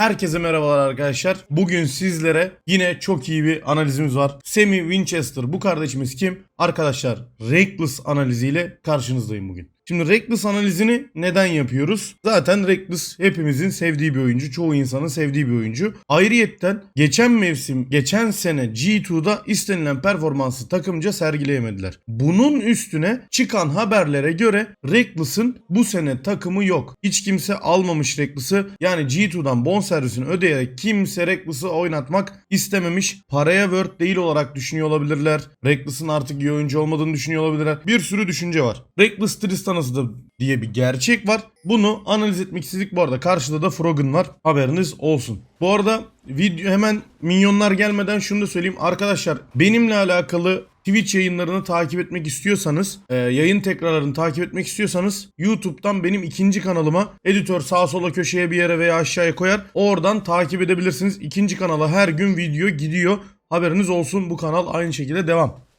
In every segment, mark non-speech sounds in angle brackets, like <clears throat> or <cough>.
Herkese merhabalar arkadaşlar. Bugün sizlere yine çok iyi bir analizimiz var. Semi Winchester bu kardeşimiz kim? Arkadaşlar Reckless analiziyle karşınızdayım bugün. Şimdi Reckless analizini neden yapıyoruz? Zaten Reckless hepimizin sevdiği bir oyuncu. Çoğu insanın sevdiği bir oyuncu. Ayrıyetten geçen mevsim, geçen sene G2'da istenilen performansı takımca sergileyemediler. Bunun üstüne çıkan haberlere göre Reckless'ın bu sene takımı yok. Hiç kimse almamış Reckless'ı. Yani G2'dan bonservisini ödeyerek kimse Reckless'ı oynatmak istememiş. Paraya worth değil olarak düşünüyor olabilirler. Reckless'ın artık iyi oyuncu olmadığını düşünüyor olabilirler. Bir sürü düşünce var. Reckless Tristan'ı da diye bir gerçek var. Bunu analiz etmek istedik. Bu arada karşıda da Froggen var. Haberiniz olsun. Bu arada video hemen minyonlar gelmeden şunu da söyleyeyim. Arkadaşlar benimle alakalı Twitch yayınlarını takip etmek istiyorsanız, e, yayın tekrarlarını takip etmek istiyorsanız YouTube'dan benim ikinci kanalıma editör sağa sola köşeye bir yere veya aşağıya koyar. Oradan takip edebilirsiniz. İkinci kanala her gün video gidiyor. Haberiniz olsun bu kanal aynı şekilde devam.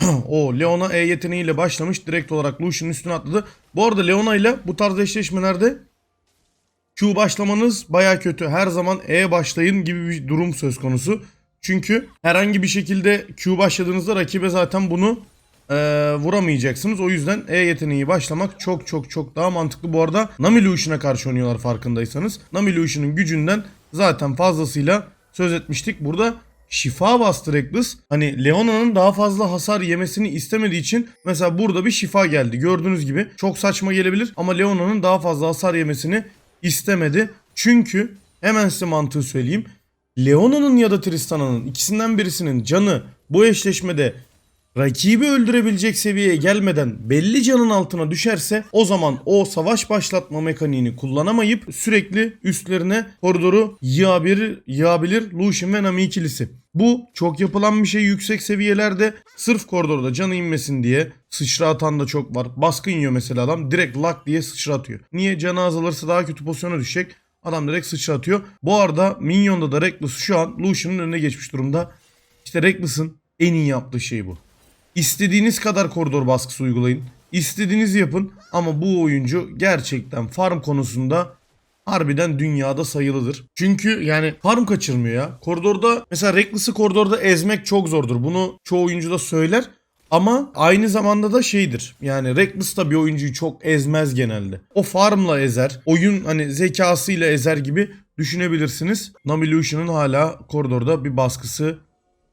<clears throat> o Leona E yeteneğiyle başlamış. Direkt olarak Lucian'ın üstüne atladı. Bu arada Leona ile bu tarz eşleşmelerde Q başlamanız baya kötü. Her zaman E başlayın gibi bir durum söz konusu. Çünkü herhangi bir şekilde Q başladığınızda rakibe zaten bunu eee, vuramayacaksınız. O yüzden E yeteneği başlamak çok çok çok daha mantıklı. Bu arada Nami Lucian'a karşı oynuyorlar farkındaysanız. Nami Lucian'ın gücünden zaten fazlasıyla söz etmiştik. Burada şifa bastı Reckless. Hani Leona'nın daha fazla hasar yemesini istemediği için mesela burada bir şifa geldi. Gördüğünüz gibi çok saçma gelebilir ama Leona'nın daha fazla hasar yemesini istemedi. Çünkü hemen size mantığı söyleyeyim. Leona'nın ya da Tristana'nın ikisinden birisinin canı bu eşleşmede rakibi öldürebilecek seviyeye gelmeden belli canın altına düşerse o zaman o savaş başlatma mekaniğini kullanamayıp sürekli üstlerine koridoru yığabilir, yığabilir Lucian ve Nami ikilisi. Bu çok yapılan bir şey yüksek seviyelerde sırf koridorda canı inmesin diye sıçra atan da çok var. Baskın yiyor mesela adam direkt lak diye sıçra atıyor. Niye canı azalırsa daha kötü pozisyona düşecek. Adam direkt sıçra atıyor. Bu arada Minyon'da da Reckless şu an Lucian'ın önüne geçmiş durumda. İşte Reckless'ın en iyi yaptığı şey bu. İstediğiniz kadar koridor baskısı uygulayın. İstediğinizi yapın ama bu oyuncu gerçekten farm konusunda harbiden dünyada sayılıdır. Çünkü yani farm kaçırmıyor ya. Koridorda mesela Reckless'ı koridorda ezmek çok zordur. Bunu çoğu oyuncu da söyler. Ama aynı zamanda da şeydir. Yani Reckless da bir oyuncuyu çok ezmez genelde. O farmla ezer. Oyun hani zekasıyla ezer gibi düşünebilirsiniz. Nami Lucian'ın hala koridorda bir baskısı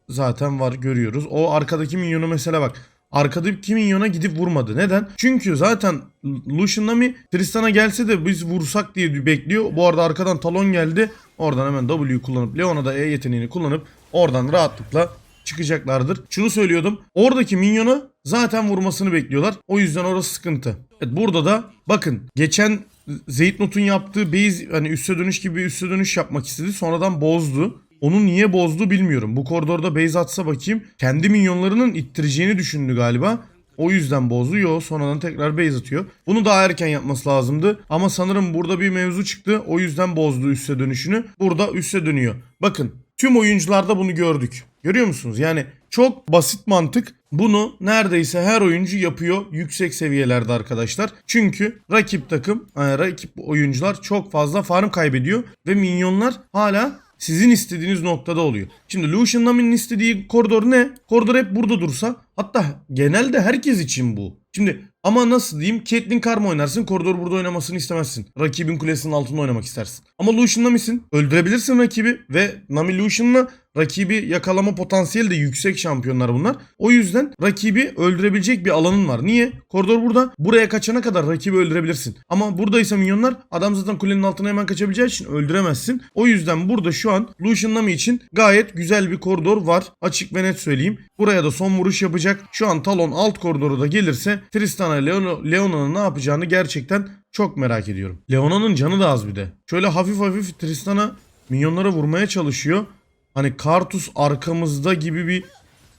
zaten var görüyoruz. O arkadaki minyonu mesela bak. Arkadaki minyona gidip vurmadı. Neden? Çünkü zaten Lucian Nami Tristan'a gelse de biz vursak diye bekliyor. Bu arada arkadan talon geldi. Oradan hemen W kullanıp Leona da E yeteneğini kullanıp oradan rahatlıkla çıkacaklardır. Şunu söylüyordum. Oradaki minyona zaten vurmasını bekliyorlar. O yüzden orası sıkıntı. Evet burada da bakın geçen Zeytnot'un yaptığı base hani üste dönüş gibi üste dönüş yapmak istedi. Sonradan bozdu. Onu niye bozdu bilmiyorum. Bu koridorda base atsa bakayım. Kendi minyonlarının ittireceğini düşündü galiba. O yüzden bozdu. Yo sonradan tekrar base atıyor. Bunu daha erken yapması lazımdı. Ama sanırım burada bir mevzu çıktı. O yüzden bozdu üste dönüşünü. Burada üste dönüyor. Bakın tüm oyuncularda bunu gördük. Görüyor musunuz? Yani çok basit mantık. Bunu neredeyse her oyuncu yapıyor yüksek seviyelerde arkadaşlar. Çünkü rakip takım, e, rakip oyuncular çok fazla farm kaybediyor ve minyonlar hala sizin istediğiniz noktada oluyor. Şimdi Lucian Nami'nin istediği koridor ne? Koridor hep burada dursa hatta genelde herkes için bu. Şimdi ama nasıl diyeyim? Caitlyn Karma oynarsın. Koridor burada oynamasını istemezsin. Rakibin kulesinin altında oynamak istersin. Ama Lucian Nami'sin. Öldürebilirsin rakibi ve Nami Lucian'la rakibi yakalama potansiyeli de yüksek şampiyonlar bunlar. O yüzden rakibi öldürebilecek bir alanın var. Niye? Koridor burada. Buraya kaçana kadar rakibi öldürebilirsin. Ama buradaysa minyonlar adam zaten kulenin altına hemen kaçabileceği için öldüremezsin. O yüzden burada şu an Lucian Nami için gayet güzel bir koridor var. Açık ve net söyleyeyim. Buraya da son vuruş yapacak. Şu an Talon alt koridoru da gelirse Tristana Leona, Leona'nın ne yapacağını gerçekten çok merak ediyorum. Leona'nın canı da az bir de. Şöyle hafif hafif Tristana minyonlara vurmaya çalışıyor. Hani Kartus arkamızda gibi bir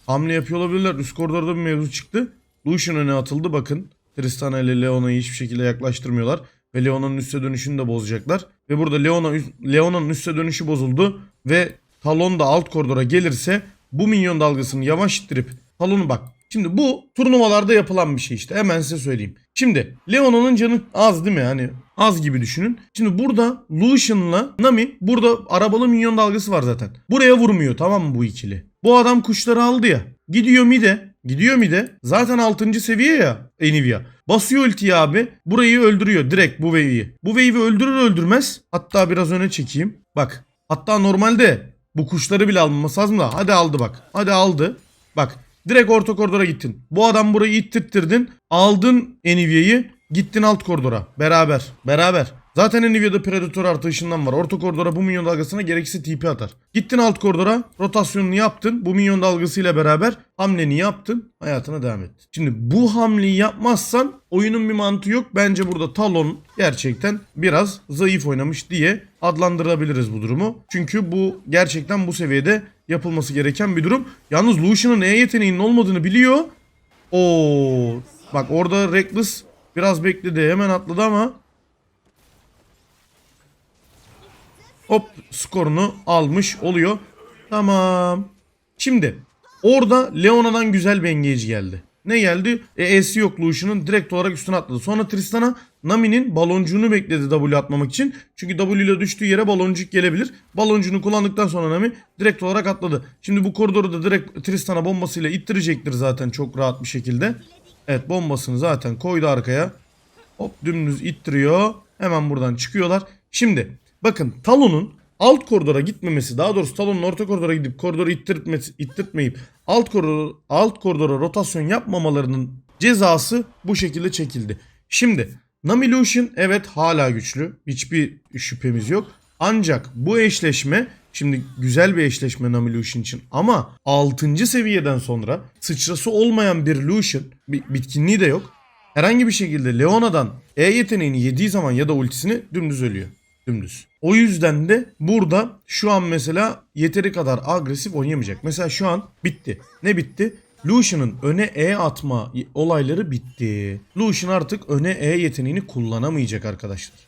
hamle yapıyor olabilirler. Üst koridorda bir mevzu çıktı. Lucian öne atıldı bakın. Tristana ile Leona'yı hiçbir şekilde yaklaştırmıyorlar. Ve Leona'nın üste dönüşünü de bozacaklar. Ve burada Leona, Leona'nın üste dönüşü bozuldu. Ve Talon da alt koridora gelirse bu minyon dalgasını yavaş ittirip Talon'u bak Şimdi bu turnuvalarda yapılan bir şey işte. Hemen size söyleyeyim. Şimdi Leona'nın canı az değil mi? Hani az gibi düşünün. Şimdi burada Lucian'la Nami burada arabalı minyon dalgası var zaten. Buraya vurmuyor tamam mı bu ikili? Bu adam kuşları aldı ya. Gidiyor mide. Gidiyor mide. Zaten 6. seviye ya Enivia. Basıyor ultiyi abi. Burayı öldürüyor direkt bu wave'i. Bu wave'i öldürür öldürmez. Hatta biraz öne çekeyim. Bak. Hatta normalde bu kuşları bile almaması lazım da. Hadi aldı bak. Hadi aldı. Bak. Direkt orta koridora gittin. Bu adam burayı ittirttirdin. Aldın Enivia'yı. Gittin alt koridora. Beraber. Beraber. Zaten Enivia'da Predator artı ışından var. Orta koridora bu minyon dalgasına gerekirse TP atar. Gittin alt koridora. Rotasyonunu yaptın. Bu minyon dalgasıyla beraber hamleni yaptın. Hayatına devam et. Şimdi bu hamleyi yapmazsan oyunun bir mantığı yok. Bence burada Talon gerçekten biraz zayıf oynamış diye adlandırabiliriz bu durumu. Çünkü bu gerçekten bu seviyede yapılması gereken bir durum. Yalnız Lucian'ın E yeteneğinin olmadığını biliyor. Oo, bak orada Reckless biraz bekledi. Hemen atladı ama Hop skorunu almış oluyor. Tamam. Şimdi orada Leona'dan güzel bir engage geldi. Ne geldi? E, E'si yok Lucian'ın direkt olarak üstüne atladı. Sonra Tristan'a Nami'nin baloncuğunu bekledi W atmamak için. Çünkü W ile düştüğü yere baloncuk gelebilir. Baloncuğunu kullandıktan sonra Nami direkt olarak atladı. Şimdi bu koridoru da direkt Tristan'a bombasıyla ittirecektir zaten çok rahat bir şekilde. Evet bombasını zaten koydu arkaya. Hop dümdüz ittiriyor. Hemen buradan çıkıyorlar. Şimdi bakın Talon'un alt koridora gitmemesi daha doğrusu Talon'un orta koridora gidip koridoru ittirtmesi, ittirtmeyip alt koridora, alt koridora rotasyon yapmamalarının cezası bu şekilde çekildi. Şimdi Nami Lucian evet hala güçlü. Hiçbir şüphemiz yok. Ancak bu eşleşme şimdi güzel bir eşleşme Nami Lucian için ama 6. seviyeden sonra sıçrası olmayan bir Lucian bir bitkinliği de yok. Herhangi bir şekilde Leona'dan E yeteneğini yediği zaman ya da ultisini dümdüz ölüyor. Dümdüz. O yüzden de burada şu an mesela yeteri kadar agresif oynayamayacak. Mesela şu an bitti. Ne bitti? Lucian'ın öne E atma olayları bitti. Lucian artık öne E yeteneğini kullanamayacak arkadaşlar.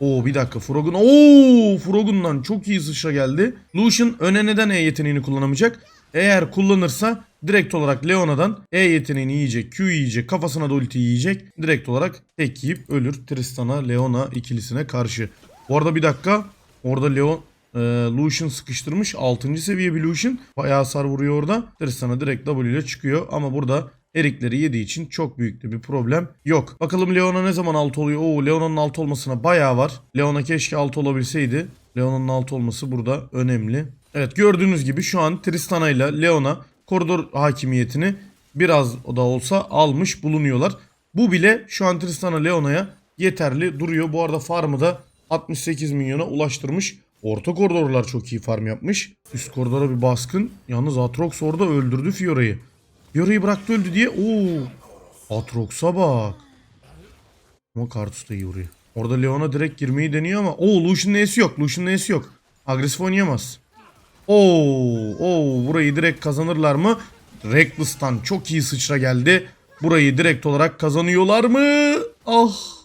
Oo bir dakika Frog'un Oo Frog'undan çok iyi sıçra geldi. Lucian öne neden E yeteneğini kullanamayacak? Eğer kullanırsa direkt olarak Leona'dan E yeteneğini yiyecek, Q yiyecek, kafasına da ulti yiyecek. Direkt olarak tek yiyip ölür Tristan'a, Leona ikilisine karşı. Bu arada bir dakika. Orada Leon e, Lucian sıkıştırmış. 6. seviye bir Lucian. Bayağı hasar vuruyor orada. Tristan'a direkt W ile çıkıyor. Ama burada erikleri yediği için çok büyük de bir problem yok. Bakalım Leona ne zaman alt oluyor? Oo Leona'nın alt olmasına bayağı var. Leona keşke alt olabilseydi. Leona'nın alt olması burada önemli. Evet gördüğünüz gibi şu an Tristana ile Leona koridor hakimiyetini biraz da olsa almış bulunuyorlar. Bu bile şu an Tristana Leona'ya yeterli duruyor. Bu arada farmı da 68 milyona ulaştırmış. Orta koridorlar çok iyi farm yapmış. Üst koridora bir baskın. Yalnız Atrox orada öldürdü Fiora'yı. Fiora'yı bıraktı öldü diye. Oo. Atrox'a bak. Ama Kartus da iyi vuruyor. Orada Leon'a direkt girmeyi deniyor ama. Oo Lucian'ın E'si yok. Lucian'ın E'si yok. Agresif oynayamaz. Oo, oo burayı direkt kazanırlar mı? Reckless'tan çok iyi sıçra geldi. Burayı direkt olarak kazanıyorlar mı? Ah.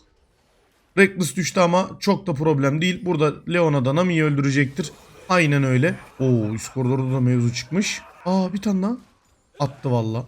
Reckless düştü ama çok da problem değil. Burada Leona'da Nami'yi öldürecektir. Aynen öyle. Oo üst koridorda da mevzu çıkmış. Aa bir tane daha. Attı valla.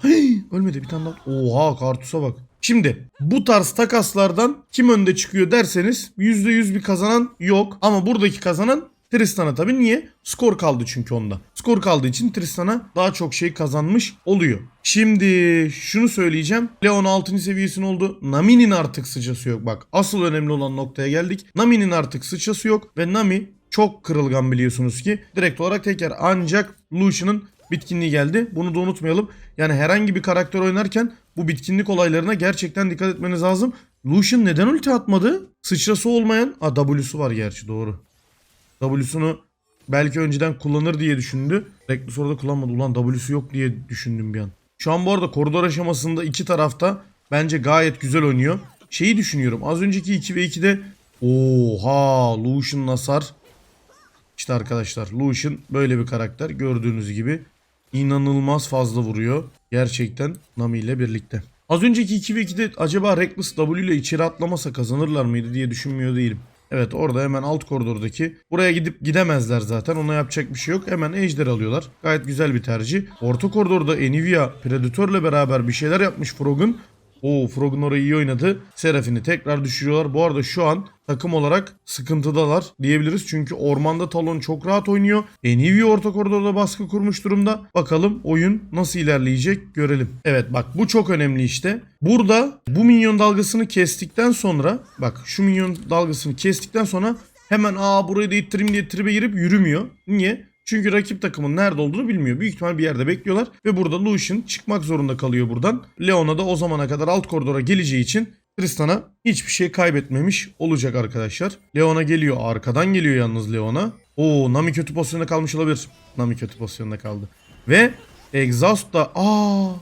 Ölmedi bir tane daha. Oha kartusa bak. Şimdi bu tarz takaslardan kim önde çıkıyor derseniz %100 bir kazanan yok. Ama buradaki kazanan Tristan'a tabii niye? Skor kaldı çünkü onda. Skor kaldığı için Tristan'a daha çok şey kazanmış oluyor. Şimdi şunu söyleyeceğim. Leon 6. seviyesinin oldu. Nami'nin artık sıçrası yok. Bak asıl önemli olan noktaya geldik. Nami'nin artık sıçrası yok ve Nami çok kırılgan biliyorsunuz ki. Direkt olarak teker ancak Lucian'ın bitkinliği geldi. Bunu da unutmayalım. Yani herhangi bir karakter oynarken bu bitkinlik olaylarına gerçekten dikkat etmeniz lazım. Lucian neden ulti atmadı? Sıçrası olmayan... Aa W'su var gerçi doğru. W'sunu belki önceden kullanır diye düşündü. Reckless orada kullanmadı. Ulan W'su yok diye düşündüm bir an. Şu an bu arada koridor aşamasında iki tarafta bence gayet güzel oynuyor. Şeyi düşünüyorum. Az önceki 2 ve 2'de Oha Lucian hasar. İşte arkadaşlar Lucian böyle bir karakter. Gördüğünüz gibi inanılmaz fazla vuruyor. Gerçekten Nami ile birlikte. Az önceki 2 ve 2'de acaba Reckless W ile içeri atlamasa kazanırlar mıydı diye düşünmüyor değilim. Evet orada hemen alt koridordaki. Buraya gidip gidemezler zaten. Ona yapacak bir şey yok. Hemen ejder alıyorlar. Gayet güzel bir tercih. Orta koridorda Enivia Predator'la beraber bir şeyler yapmış Frog'un. Oo Frog'un orayı iyi oynadı. Seraphine tekrar düşürüyorlar. Bu arada şu an takım olarak sıkıntıdalar diyebiliriz. Çünkü ormanda Talon çok rahat oynuyor. Enivia orta koridorda baskı kurmuş durumda. Bakalım oyun nasıl ilerleyecek görelim. Evet bak bu çok önemli işte. Burada bu minyon dalgasını kestikten sonra bak şu minyon dalgasını kestikten sonra hemen aa burayı da ittireyim diye tribe girip yürümüyor. Niye? Çünkü rakip takımın nerede olduğunu bilmiyor. Büyük ihtimal bir yerde bekliyorlar. Ve burada Lucian çıkmak zorunda kalıyor buradan. Leona da o zamana kadar alt koridora geleceği için Tristan'a hiçbir şey kaybetmemiş olacak arkadaşlar. Leona geliyor. Arkadan geliyor yalnız Leona. Oo Nami kötü pozisyonda kalmış olabilir. Nami kötü pozisyonda kaldı. Ve Exhaust da aa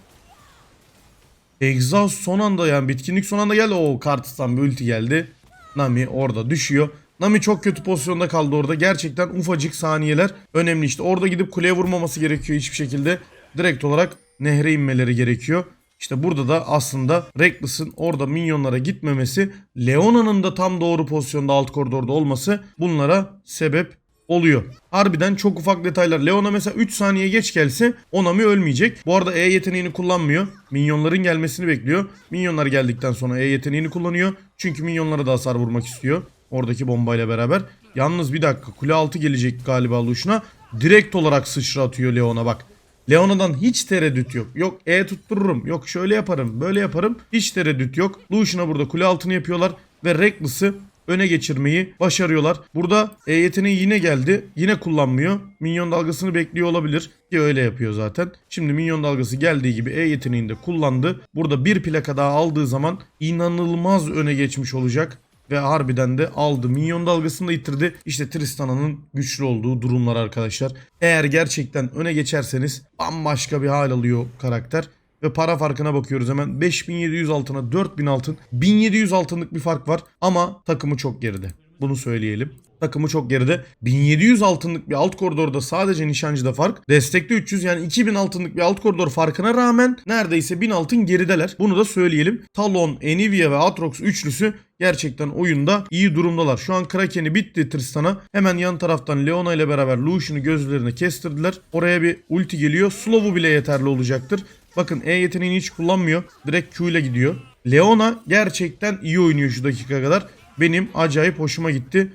Exhaust son anda yani bitkinlik son anda geldi. O Kartistan bir ulti geldi. Nami orada düşüyor. Nami çok kötü pozisyonda kaldı orada. Gerçekten ufacık saniyeler önemli işte. Orada gidip kuleye vurmaması gerekiyor hiçbir şekilde. Direkt olarak nehre inmeleri gerekiyor. İşte burada da aslında Reckless'ın orada minyonlara gitmemesi, Leona'nın da tam doğru pozisyonda alt koridorda olması bunlara sebep oluyor. Harbiden çok ufak detaylar. Leona mesela 3 saniye geç gelse Onami ölmeyecek. Bu arada E yeteneğini kullanmıyor. Minyonların gelmesini bekliyor. Minyonlar geldikten sonra E yeteneğini kullanıyor. Çünkü minyonlara da hasar vurmak istiyor. Oradaki bombayla beraber. Yalnız bir dakika kule altı gelecek galiba Lucian'a. Direkt olarak sıçra atıyor Leona bak. Leona'dan hiç tereddüt yok. Yok E tuttururum. Yok şöyle yaparım. Böyle yaparım. Hiç tereddüt yok. Lucian'a burada kule altını yapıyorlar. Ve Reckless'ı öne geçirmeyi başarıyorlar. Burada E yeteneği yine geldi. Yine kullanmıyor. Minyon dalgasını bekliyor olabilir. Ki öyle yapıyor zaten. Şimdi minyon dalgası geldiği gibi E yeteneğini de kullandı. Burada bir plaka daha aldığı zaman inanılmaz öne geçmiş olacak. Ve harbiden de aldı. Minyon dalgasını da itirdi. İşte Tristana'nın güçlü olduğu durumlar arkadaşlar. Eğer gerçekten öne geçerseniz bambaşka bir hal alıyor karakter. Ve para farkına bakıyoruz hemen. 5700 altına 4000 altın. 1700 altınlık bir fark var. Ama takımı çok geride. Bunu söyleyelim. Takımı çok geride. 1700 altınlık bir alt koridorda sadece nişancıda fark. Destekte 300 yani 2000 altınlık bir alt koridor farkına rağmen neredeyse 1000 altın gerideler. Bunu da söyleyelim. Talon, Enivia ve Atrox üçlüsü gerçekten oyunda iyi durumdalar. Şu an Kraken'i bitti Tristan'a. Hemen yan taraftan Leona ile beraber Lucian'ı gözlerine kestirdiler. Oraya bir ulti geliyor. Slow'u bile yeterli olacaktır. Bakın E yeteneğini hiç kullanmıyor. Direkt Q ile gidiyor. Leona gerçekten iyi oynuyor şu dakika kadar. Benim acayip hoşuma gitti.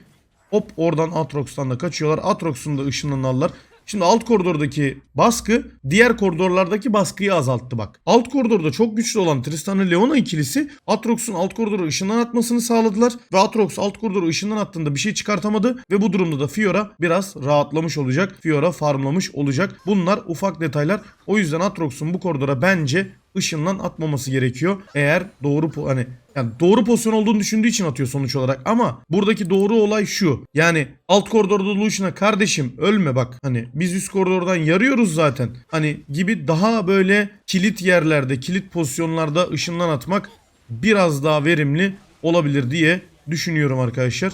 Hop oradan Atrox'tan da kaçıyorlar. Atrox'un da ışınlarını alırlar. Şimdi alt koridordaki baskı diğer koridorlardaki baskıyı azalttı bak. Alt koridorda çok güçlü olan Tristan'la Leona ikilisi Atrox'un alt koridoru ışından atmasını sağladılar. Ve Atrox alt koridoru ışından attığında bir şey çıkartamadı. Ve bu durumda da Fiora biraz rahatlamış olacak. Fiora farmlamış olacak. Bunlar ufak detaylar. O yüzden Atrox'un bu koridora bence ışından atmaması gerekiyor. Eğer doğru hani yani doğru pozisyon olduğunu düşündüğü için atıyor sonuç olarak ama buradaki doğru olay şu. Yani alt koridorda Lucian'a kardeşim ölme bak hani biz üst koridordan yarıyoruz zaten. Hani gibi daha böyle kilit yerlerde, kilit pozisyonlarda ışından atmak biraz daha verimli olabilir diye düşünüyorum arkadaşlar.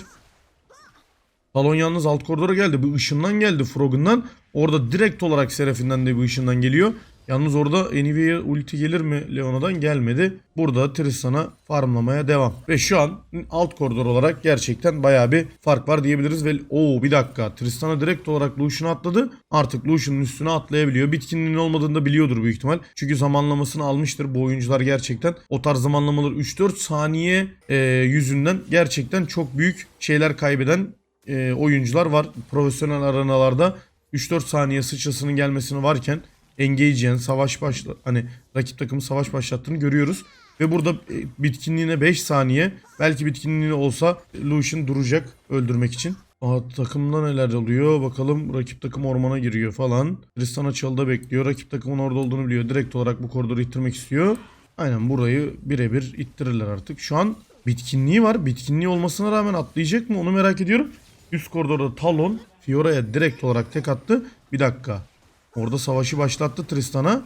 Talon yalnız alt koridora geldi. Bu ışından geldi Frog'undan. Orada direkt olarak Seraphim'den de bu ışından geliyor. Yalnız orada Enivia'ya ulti gelir mi Leona'dan gelmedi. Burada Tristan'a farmlamaya devam. Ve şu an alt koridor olarak gerçekten baya bir fark var diyebiliriz. Ve o bir dakika Tristan'a direkt olarak Lucian'a atladı. Artık Lucian'ın üstüne atlayabiliyor. Bitkinliğinin olmadığını da biliyordur büyük ihtimal. Çünkü zamanlamasını almıştır bu oyuncular gerçekten. O tarz zamanlamalar 3-4 saniye e, yüzünden gerçekten çok büyük şeyler kaybeden e, oyuncular var. Profesyonel aranalarda 3-4 saniye sıçrasının gelmesini varken engage'yen savaş başla hani rakip takımı savaş başlattığını görüyoruz. Ve burada e, bitkinliğine 5 saniye belki bitkinliğine olsa Lucian duracak öldürmek için. Aa, takımda neler oluyor bakalım rakip takım ormana giriyor falan. Tristan açılda bekliyor rakip takımın orada olduğunu biliyor. Direkt olarak bu koridoru ittirmek istiyor. Aynen burayı birebir ittirirler artık. Şu an bitkinliği var. Bitkinliği olmasına rağmen atlayacak mı onu merak ediyorum. Üst koridorda Talon Fiora'ya direkt olarak tek attı. Bir dakika. Orada savaşı başlattı Tristan'a.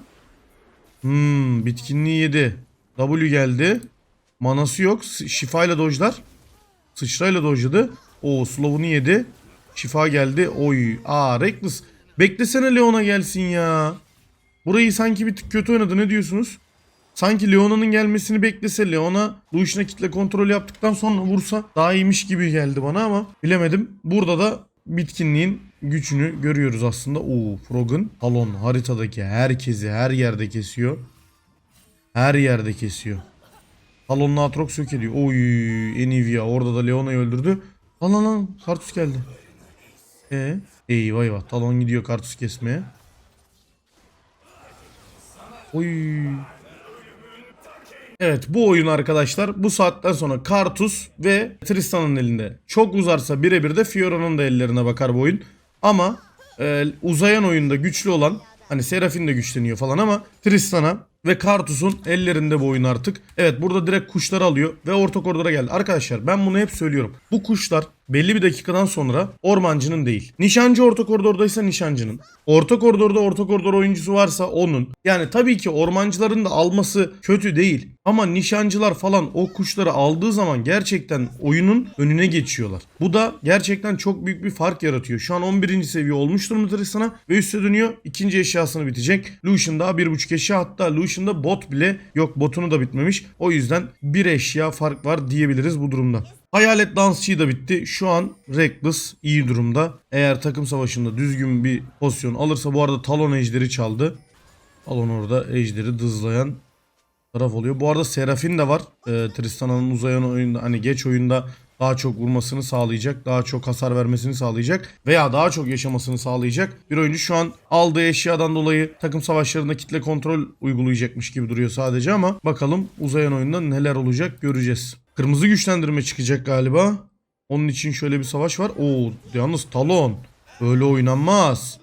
Hmm, bitkinliği yedi. W geldi. Manası yok. Şifayla dojlar. Sıçrayla dojladı. O slow'unu yedi. Şifa geldi. Oy. Aa Reckless. Beklesene Leon'a gelsin ya. Burayı sanki bir tık kötü oynadı. Ne diyorsunuz? Sanki Leona'nın gelmesini beklese Leona Lucian'a kitle kontrol yaptıktan sonra vursa daha iyiymiş gibi geldi bana ama bilemedim. Burada da bitkinliğin gücünü görüyoruz aslında. Oo Frog'un Talon haritadaki herkesi her yerde kesiyor. Her yerde kesiyor. Talon'la Atrox yok ediyor. Oy Enivia orada da Leona'yı öldürdü. Lan lan lan Kartus geldi. E eyvah eyvah Talon gidiyor Kartus kesmeye. Oy. Evet bu oyun arkadaşlar bu saatten sonra Kartus ve Tristan'ın elinde. Çok uzarsa birebir de Fiora'nın da ellerine bakar bu oyun. Ama e, uzayan oyunda güçlü olan hani Serafin de güçleniyor falan ama Tristan'a ve Kartus'un ellerinde bu oyun artık. Evet burada direkt kuşları alıyor ve orta koridora geldi. Arkadaşlar ben bunu hep söylüyorum. Bu kuşlar belli bir dakikadan sonra ormancının değil. Nişancı orta koridordaysa nişancının. Orta koridorda orta koridor oyuncusu varsa onun. Yani tabii ki ormancıların da alması kötü değil. Ama nişancılar falan o kuşları aldığı zaman gerçekten oyunun önüne geçiyorlar. Bu da gerçekten çok büyük bir fark yaratıyor. Şu an 11. seviye olmuş durumda Tristan'a ve üste dönüyor. İkinci eşyasını bitecek. Lucian daha 1.5 eşya hatta Lucian'da bot bile yok botunu da bitmemiş. O yüzden bir eşya fark var diyebiliriz bu durumda. Hayalet dansçıyı da bitti. Şu an Reckless iyi durumda. Eğer takım savaşında düzgün bir pozisyon alırsa bu arada Talon ejderi çaldı. Talon orada ejderi dızlayan taraf oluyor. Bu arada Serafin de var. Ee, Tristana'nın uzayan oyunda hani geç oyunda daha çok vurmasını sağlayacak, daha çok hasar vermesini sağlayacak veya daha çok yaşamasını sağlayacak bir oyuncu şu an aldığı eşyadan dolayı takım savaşlarında kitle kontrol uygulayacakmış gibi duruyor sadece ama bakalım uzayan oyunda neler olacak göreceğiz. Kırmızı güçlendirme çıkacak galiba. Onun için şöyle bir savaş var. Oo yalnız Talon öyle oynanmaz.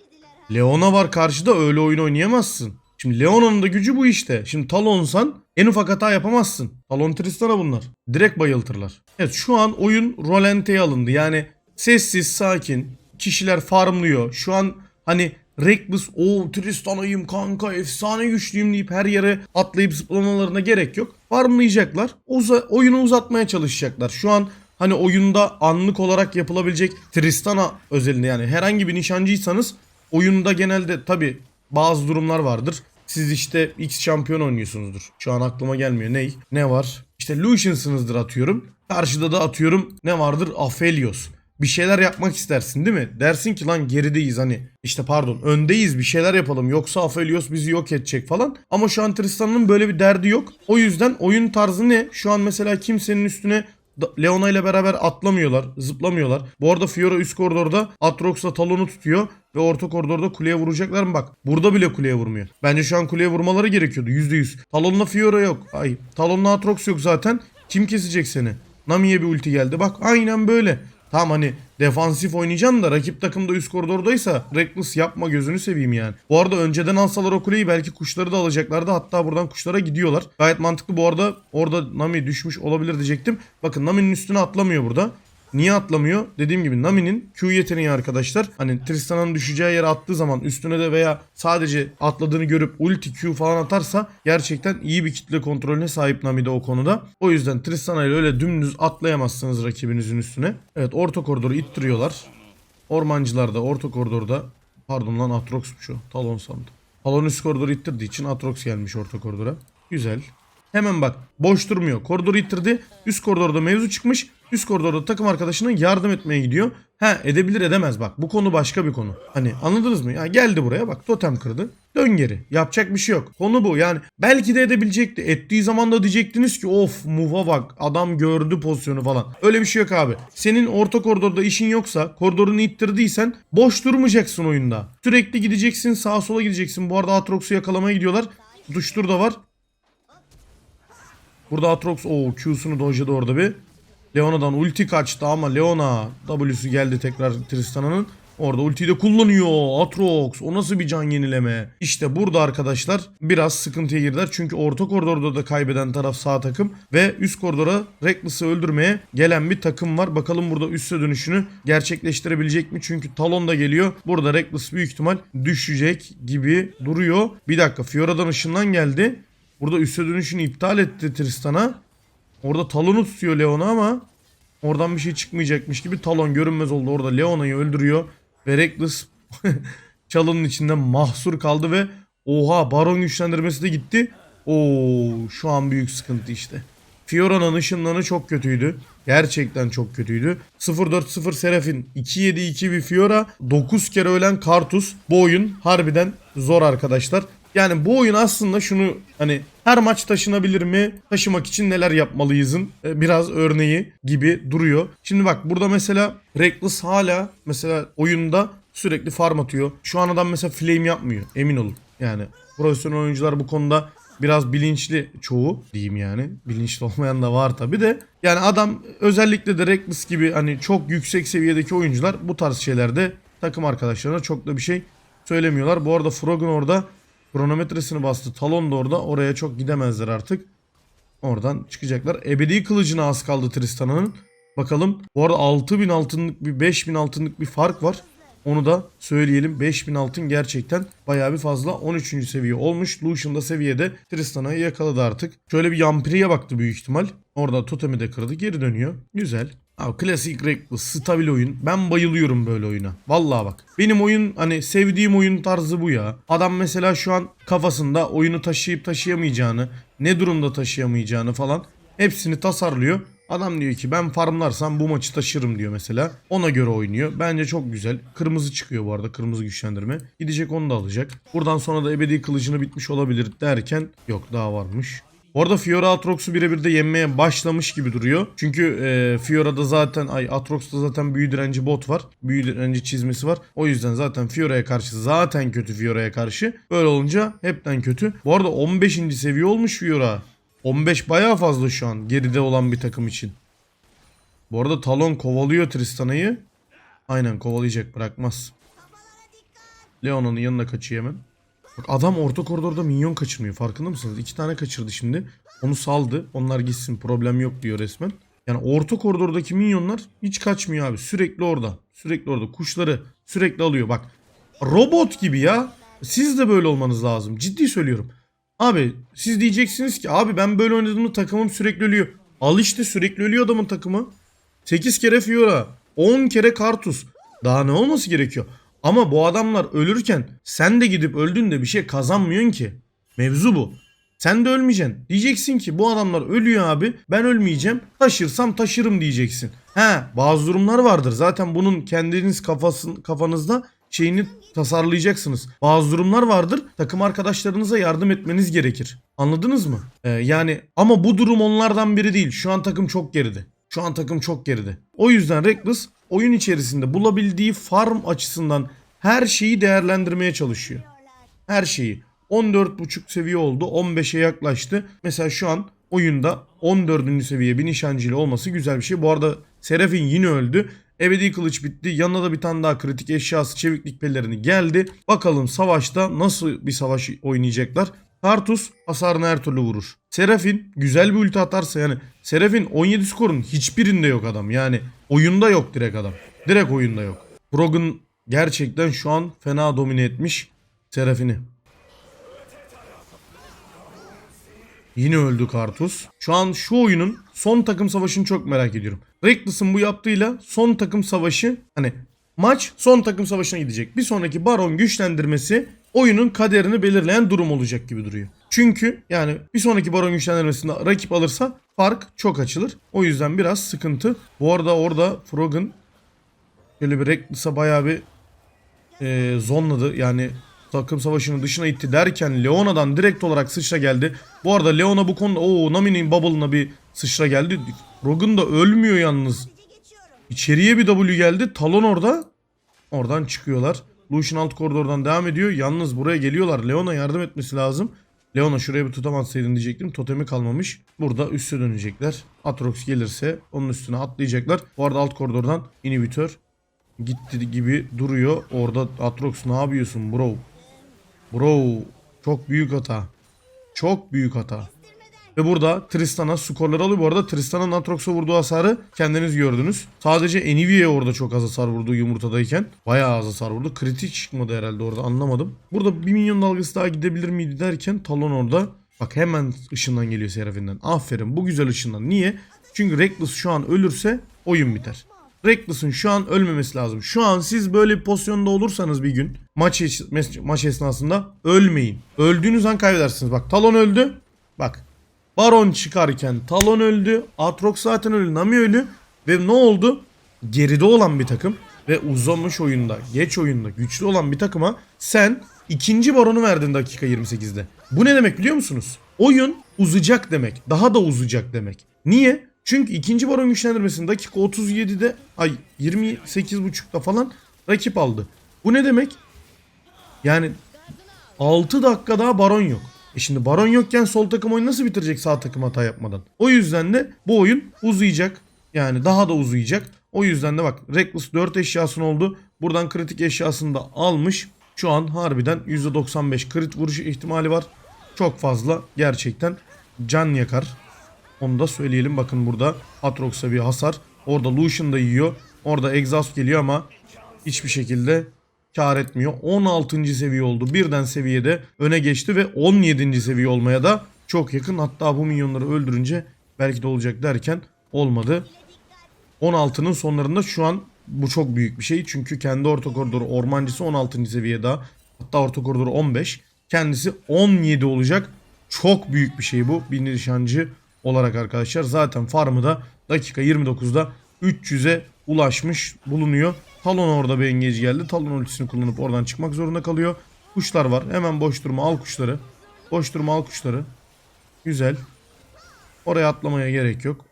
Leona var karşıda öyle oyun oynayamazsın. Şimdi Leona'nın da gücü bu işte. Şimdi Talon'san en ufak hata yapamazsın. Talon Tristan'a bunlar. Direkt bayıltırlar. Evet şu an oyun rolanteye alındı. Yani sessiz sakin. Kişiler farmlıyor. Şu an hani Reckless o Tristan'ayım kanka efsane güçlüyüm deyip her yere atlayıp zıplamalarına gerek yok. Farmlayacaklar. Uza, oyunu uzatmaya çalışacaklar. Şu an hani oyunda anlık olarak yapılabilecek Tristana özelinde yani herhangi bir nişancıysanız oyunda genelde tabi bazı durumlar vardır. Siz işte X şampiyon oynuyorsunuzdur. Şu an aklıma gelmiyor. Ney? Ne var? İşte Lucian'sınızdır atıyorum. Karşıda da atıyorum ne vardır? Aphelios. Bir şeyler yapmak istersin değil mi? Dersin ki lan gerideyiz hani işte pardon öndeyiz bir şeyler yapalım yoksa Aphelios bizi yok edecek falan. Ama şu an Tristan'ın böyle bir derdi yok. O yüzden oyun tarzı ne? Şu an mesela kimsenin üstüne Leona ile beraber atlamıyorlar, zıplamıyorlar. Bu arada Fiora üst koridorda Atrox'la Talon'u tutuyor ve orta koridorda kuleye vuracaklar mı bak. Burada bile kuleye vurmuyor. Bence şu an kuleye vurmaları gerekiyordu %100. Talon'la Fiora yok. Ay Talon'la Atrox yok zaten. Kim kesecek seni? Nami'ye bir ulti geldi. Bak aynen böyle. Tamam hani defansif oynayacaksın da rakip takım da üst koridordaysa Reckless yapma gözünü seveyim yani. Bu arada önceden alsalar o kuleyi belki kuşları da alacaklardı. Hatta buradan kuşlara gidiyorlar. Gayet mantıklı bu arada orada Nami düşmüş olabilir diyecektim. Bakın Nami'nin üstüne atlamıyor burada. Niye atlamıyor? Dediğim gibi Nami'nin Q yeteneği arkadaşlar. Hani Tristan'ın düşeceği yere attığı zaman üstüne de veya sadece atladığını görüp ulti Q falan atarsa gerçekten iyi bir kitle kontrolüne sahip Nami'de o konuda. O yüzden Tristana ile öyle dümdüz atlayamazsınız rakibinizin üstüne. Evet orta koridoru ittiriyorlar. Ormancılar da orta koridorda pardon lan Atrox'muş o. Talon sandım. Talon üst koridoru ittirdiği için Atrox gelmiş orta koridora. Güzel. Hemen bak boş durmuyor. Koridoru ittirdi. Üst koridorda mevzu çıkmış. Üst koridorda takım arkadaşına yardım etmeye gidiyor. Ha edebilir edemez bak. Bu konu başka bir konu. Hani anladınız mı? Ya geldi buraya bak totem kırdı. Dön geri. Yapacak bir şey yok. Konu bu. Yani belki de edebilecekti. Ettiği zaman da diyecektiniz ki of muva bak. Adam gördü pozisyonu falan. Öyle bir şey yok abi. Senin orta koridorda işin yoksa koridorunu ittirdiysen boş durmayacaksın oyunda. Sürekli gideceksin sağa sola gideceksin. Bu arada Atrox'u yakalamaya gidiyorlar. Tutuştur da var. Burada Atrox o Q'sunu dojladı orada bir. Leona'dan ulti kaçtı ama Leona W'su geldi tekrar Tristana'nın. Orada ultiyi de kullanıyor Atrox. O nasıl bir can yenileme? İşte burada arkadaşlar biraz sıkıntıya girdiler. Çünkü orta koridorda da kaybeden taraf sağ takım. Ve üst koridora Reckless'ı öldürmeye gelen bir takım var. Bakalım burada üste dönüşünü gerçekleştirebilecek mi? Çünkü Talon da geliyor. Burada Reckless büyük ihtimal düşecek gibi duruyor. Bir dakika Fiora'dan ışından geldi. Burada üste dönüşünü iptal etti Tristan'a. Orada Talon'u tutuyor Leona ama oradan bir şey çıkmayacakmış gibi Talon görünmez oldu. Orada Leona'yı öldürüyor ve Reckless <laughs> çalının içinde mahsur kaldı ve oha Baron güçlendirmesi de gitti. Oo şu an büyük sıkıntı işte. Fiora'nın ışınlanı çok kötüydü. Gerçekten çok kötüydü. 0-4-0 Serafin, 2-7-2 bir Fiora, 9 kere ölen Kartus. Bu oyun harbiden zor arkadaşlar. Yani bu oyun aslında şunu hani her maç taşınabilir mi? Taşımak için neler yapmalıyızın e, biraz örneği gibi duruyor. Şimdi bak burada mesela Reckless hala mesela oyunda sürekli farm atıyor. Şu an adam mesela flame yapmıyor emin olun. Yani profesyonel oyuncular bu konuda biraz bilinçli çoğu diyeyim yani. Bilinçli <laughs> olmayan da var tabi de. Yani adam özellikle de Reckless gibi hani çok yüksek seviyedeki oyuncular bu tarz şeylerde takım arkadaşlarına çok da bir şey söylemiyorlar. Bu arada Frog'un orada kronometresini bastı. Talon da orada. Oraya çok gidemezler artık. Oradan çıkacaklar. Ebedi kılıcına az kaldı Tristana'nın. Bakalım. Bu arada 6000 altınlık bir 5000 altınlık bir fark var. Onu da söyleyelim. 5000 altın gerçekten bayağı bir fazla. 13. seviye olmuş. Lucian da seviyede Tristana'yı yakaladı artık. Şöyle bir Yampiri'ye baktı büyük ihtimal. Orada totemi de kırdı. Geri dönüyor. Güzel. Abi klasik Reckless, stabil oyun. Ben bayılıyorum böyle oyuna. Vallahi bak. Benim oyun hani sevdiğim oyun tarzı bu ya. Adam mesela şu an kafasında oyunu taşıyıp taşıyamayacağını, ne durumda taşıyamayacağını falan hepsini tasarlıyor. Adam diyor ki ben farmlarsam bu maçı taşırım diyor mesela. Ona göre oynuyor. Bence çok güzel. Kırmızı çıkıyor bu arada. Kırmızı güçlendirme. Gidecek onu da alacak. Buradan sonra da ebedi kılıcını bitmiş olabilir derken yok daha varmış. Bu arada Fiora Atrox'u birebir de yenmeye başlamış gibi duruyor. Çünkü e, Fiora'da zaten ay Atrox'ta zaten büyü direnci bot var. Büyü direnci çizmesi var. O yüzden zaten Fiora'ya karşı zaten kötü Fiora'ya karşı. Böyle olunca hepten kötü. Bu arada 15. seviye olmuş Fiora. 15 bayağı fazla şu an geride olan bir takım için. Bu arada Talon kovalıyor Tristana'yı. Aynen kovalayacak bırakmaz. Leona'nın yanına kaçıyor hemen. Bak adam orta koridorda minyon kaçırmıyor farkında mısınız? İki tane kaçırdı şimdi. Onu saldı. Onlar gitsin problem yok diyor resmen. Yani orta koridordaki minyonlar hiç kaçmıyor abi. Sürekli orada. Sürekli orada. Kuşları sürekli alıyor. Bak robot gibi ya. Siz de böyle olmanız lazım. Ciddi söylüyorum. Abi siz diyeceksiniz ki abi ben böyle oynadığımda takımım sürekli ölüyor. Al işte sürekli ölüyor adamın takımı. 8 kere Fiora. 10 kere Kartus. Daha ne olması gerekiyor? Ama bu adamlar ölürken sen de gidip öldün de bir şey kazanmıyorsun ki. Mevzu bu. Sen de ölmeyeceksin. Diyeceksin ki bu adamlar ölüyor abi. Ben ölmeyeceğim. Taşırsam taşırım diyeceksin. He bazı durumlar vardır. Zaten bunun kendiniz kafasın, kafanızda şeyini tasarlayacaksınız. Bazı durumlar vardır. Takım arkadaşlarınıza yardım etmeniz gerekir. Anladınız mı? Ee, yani ama bu durum onlardan biri değil. Şu an takım çok geride. Şu an takım çok geride. O yüzden Reckless oyun içerisinde bulabildiği farm açısından her şeyi değerlendirmeye çalışıyor. Her şeyi. 14.5 seviye oldu. 15'e yaklaştı. Mesela şu an oyunda 14. seviye bir nişancıyla olması güzel bir şey. Bu arada Serafin yine öldü. Ebedi kılıç bitti. Yanına da bir tane daha kritik eşyası çeviklik pelerini geldi. Bakalım savaşta nasıl bir savaş oynayacaklar. Kartus hasarını her türlü vurur. Serafin güzel bir ulti atarsa yani Serafin 17 skorun hiçbirinde yok adam. Yani oyunda yok direkt adam. Direkt oyunda yok. Brogan gerçekten şu an fena domine etmiş Serafin'i. Yine öldü Kartus. Şu an şu oyunun son takım savaşını çok merak ediyorum. Reckless'ın bu yaptığıyla son takım savaşı hani maç son takım savaşına gidecek. Bir sonraki baron güçlendirmesi oyunun kaderini belirleyen durum olacak gibi duruyor. Çünkü yani bir sonraki baron güçlendirmesinde rakip alırsa fark çok açılır. O yüzden biraz sıkıntı. Bu arada orada Frog'un şöyle bir Reckless'a bayağı bir e, zonladı. Yani takım savaşının dışına itti derken Leona'dan direkt olarak sıçra geldi. Bu arada Leona bu konuda o Nami'nin bubble'ına bir sıçra geldi. Rogan da ölmüyor yalnız. İçeriye bir W geldi. Talon orada. Oradan çıkıyorlar. Lucian alt koridordan devam ediyor. Yalnız buraya geliyorlar. Leona yardım etmesi lazım. Leona şuraya bir tutamazsaydın diyecektim. Totemi kalmamış. Burada üste dönecekler. Atrox gelirse onun üstüne atlayacaklar. Bu arada alt koridordan inhibitör gitti gibi duruyor. Orada Atrox ne yapıyorsun bro? Bro çok büyük hata. Çok büyük hata. Ve burada Tristan'a skorları alıyor. Bu arada Tristan'ın Atrox'a vurduğu hasarı kendiniz gördünüz. Sadece Enivia'ya orada çok az hasar vurdu yumurtadayken. Bayağı az hasar vurdu. Kritik çıkmadı herhalde orada anlamadım. Burada bir milyon dalgası daha gidebilir miydi derken Talon orada. Bak hemen ışından geliyor Serafin'den. Aferin bu güzel ışından. Niye? Çünkü Reckless şu an ölürse oyun biter. Reckless'ın şu an ölmemesi lazım. Şu an siz böyle bir pozisyonda olursanız bir gün maç, maç esnasında ölmeyin. Öldüğünüz an kaybedersiniz. Bak Talon öldü. Bak. Baron çıkarken Talon öldü. Atrox zaten öldü. Nami öldü. Ve ne oldu? Geride olan bir takım ve uzamış oyunda, geç oyunda güçlü olan bir takıma sen ikinci baronu verdin dakika 28'de. Bu ne demek biliyor musunuz? Oyun uzayacak demek. Daha da uzayacak demek. Niye? Çünkü ikinci baron güçlendirmesini dakika 37'de ay 28.5'da falan rakip aldı. Bu ne demek? Yani 6 dakika daha baron yok. E şimdi baron yokken sol takım oyunu nasıl bitirecek sağ takım hata yapmadan? O yüzden de bu oyun uzayacak. Yani daha da uzayacak. O yüzden de bak Reckless 4 eşyasını oldu. Buradan kritik eşyasını da almış. Şu an harbiden %95 crit vuruş ihtimali var. Çok fazla gerçekten can yakar. Onu da söyleyelim. Bakın burada Atrox'a bir hasar. Orada Lucian da yiyor. Orada Exhaust geliyor ama hiçbir şekilde kar etmiyor. 16. seviye oldu. Birden seviyede öne geçti ve 17. seviye olmaya da çok yakın. Hatta bu minyonları öldürünce belki de olacak derken olmadı. 16'nın sonlarında şu an bu çok büyük bir şey. Çünkü kendi orta koridoru ormancısı 16. seviye daha. Hatta orta koridoru 15. Kendisi 17 olacak. Çok büyük bir şey bu. Bir nişancı olarak arkadaşlar. Zaten farmı da dakika 29'da 300'e ulaşmış bulunuyor. Talon orada bir engage geldi. Talon ultisini kullanıp oradan çıkmak zorunda kalıyor. Kuşlar var. Hemen boş durma al kuşları. Boş durma al kuşları. Güzel. Oraya atlamaya gerek yok.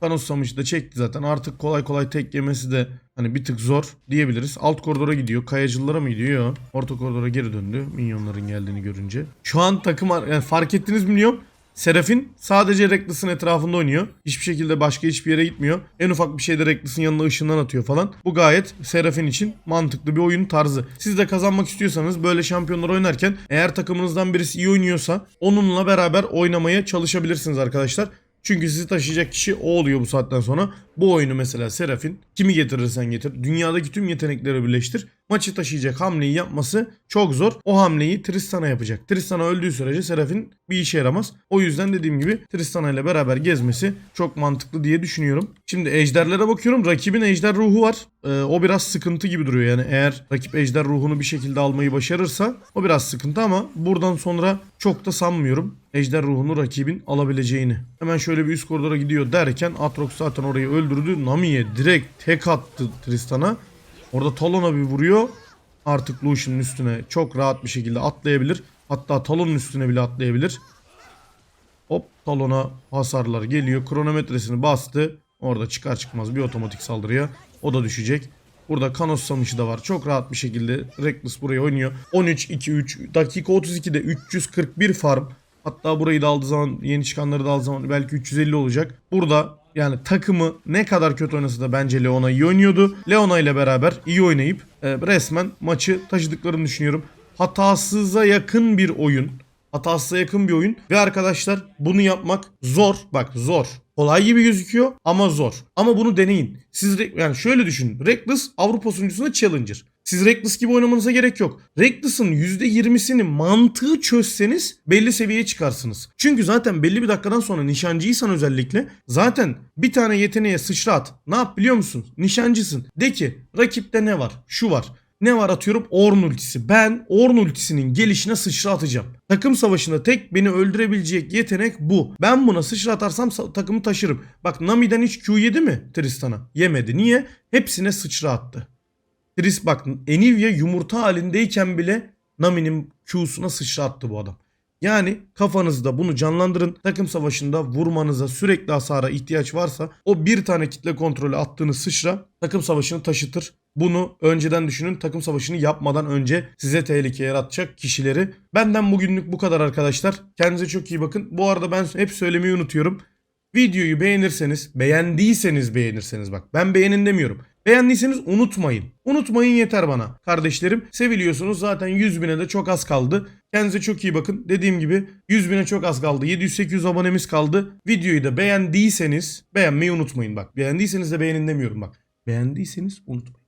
Thanos Samış'ı da çekti zaten. Artık kolay kolay tek yemesi de hani bir tık zor diyebiliriz. Alt koridora gidiyor. Kayacıllara mı gidiyor? Orta koridora geri döndü. Minyonların geldiğini görünce. Şu an takım yani fark ettiniz mi bilmiyorum. Serafin sadece Reckless'ın etrafında oynuyor. Hiçbir şekilde başka hiçbir yere gitmiyor. En ufak bir şeyde Reckless'ın yanına ışından atıyor falan. Bu gayet Serafin için mantıklı bir oyun tarzı. Siz de kazanmak istiyorsanız böyle şampiyonlar oynarken eğer takımınızdan birisi iyi oynuyorsa onunla beraber oynamaya çalışabilirsiniz arkadaşlar. Çünkü sizi taşıyacak kişi o oluyor bu saatten sonra. Bu oyunu mesela Serafin kimi getirirsen getir. Dünyadaki tüm yetenekleri birleştir. Maçı taşıyacak hamleyi yapması çok zor. O hamleyi Tristan'a yapacak. Tristana öldüğü sürece Serafin bir işe yaramaz. O yüzden dediğim gibi Tristana ile beraber gezmesi çok mantıklı diye düşünüyorum. Şimdi ejderlere bakıyorum. Rakibin ejder ruhu var. Ee, o biraz sıkıntı gibi duruyor. Yani eğer rakip ejder ruhunu bir şekilde almayı başarırsa o biraz sıkıntı ama buradan sonra çok da sanmıyorum ejder ruhunu rakibin alabileceğini. Hemen şöyle bir üst koridora gidiyor derken Atrox zaten orayı öldürdü. Nami'ye direkt tek attı Tristan'a. Orada Talon'a bir vuruyor. Artık Lucian'ın üstüne çok rahat bir şekilde atlayabilir. Hatta Talon'un üstüne bile atlayabilir. Hop Talon'a hasarlar geliyor. Kronometresini bastı. Orada çıkar çıkmaz bir otomatik saldırıya. O da düşecek. Burada Kanos Samış'ı da var. Çok rahat bir şekilde Reckless buraya oynuyor. 13-2-3 dakika 32'de 341 farm. Hatta burayı da aldığı zaman yeni çıkanları da aldığı zaman belki 350 olacak. Burada yani takımı ne kadar kötü oynasa da bence Leona iyi oynuyordu. Leona ile beraber iyi oynayıp e, resmen maçı taşıdıklarını düşünüyorum. Hatasıza yakın bir oyun. Hatasıza yakın bir oyun. Ve arkadaşlar bunu yapmak zor. Bak zor. Kolay gibi gözüküyor ama zor. Ama bunu deneyin. Siz yani şöyle düşünün. Reckless Avrupa sunucusunda Challenger. Siz Reckless gibi oynamanıza gerek yok. Reckless'ın %20'sini mantığı çözseniz belli seviyeye çıkarsınız. Çünkü zaten belli bir dakikadan sonra nişancıysan özellikle zaten bir tane yeteneğe sıçra at. Ne yap biliyor musun? Nişancısın. De ki rakipte ne var? Şu var. Ne var atıyorum? Orn ultisi. Ben Orn ultisinin gelişine sıçra atacağım. Takım savaşında tek beni öldürebilecek yetenek bu. Ben buna sıçra atarsam sa- takımı taşırım. Bak Nami'den hiç Q yedi mi Tristan'a? Yemedi. Niye? Hepsine sıçra attı. Tris bak Enivia yumurta halindeyken bile Nami'nin Q'suna sıçra attı bu adam. Yani kafanızda bunu canlandırın. Takım savaşında vurmanıza sürekli hasara ihtiyaç varsa o bir tane kitle kontrolü attığınız sıçra takım savaşını taşıtır. Bunu önceden düşünün. Takım savaşını yapmadan önce size tehlike yaratacak kişileri. Benden bugünlük bu kadar arkadaşlar. Kendinize çok iyi bakın. Bu arada ben hep söylemeyi unutuyorum. Videoyu beğenirseniz, beğendiyseniz beğenirseniz bak. Ben beğenin demiyorum. Beğendiyseniz unutmayın. Unutmayın yeter bana. Kardeşlerim seviliyorsunuz. Zaten 100 bine de çok az kaldı. Kendinize çok iyi bakın. Dediğim gibi 100 bine çok az kaldı. 700-800 abonemiz kaldı. Videoyu da beğendiyseniz beğenmeyi unutmayın bak. Beğendiyseniz de beğenin demiyorum bak. Beğendiyseniz unutmayın.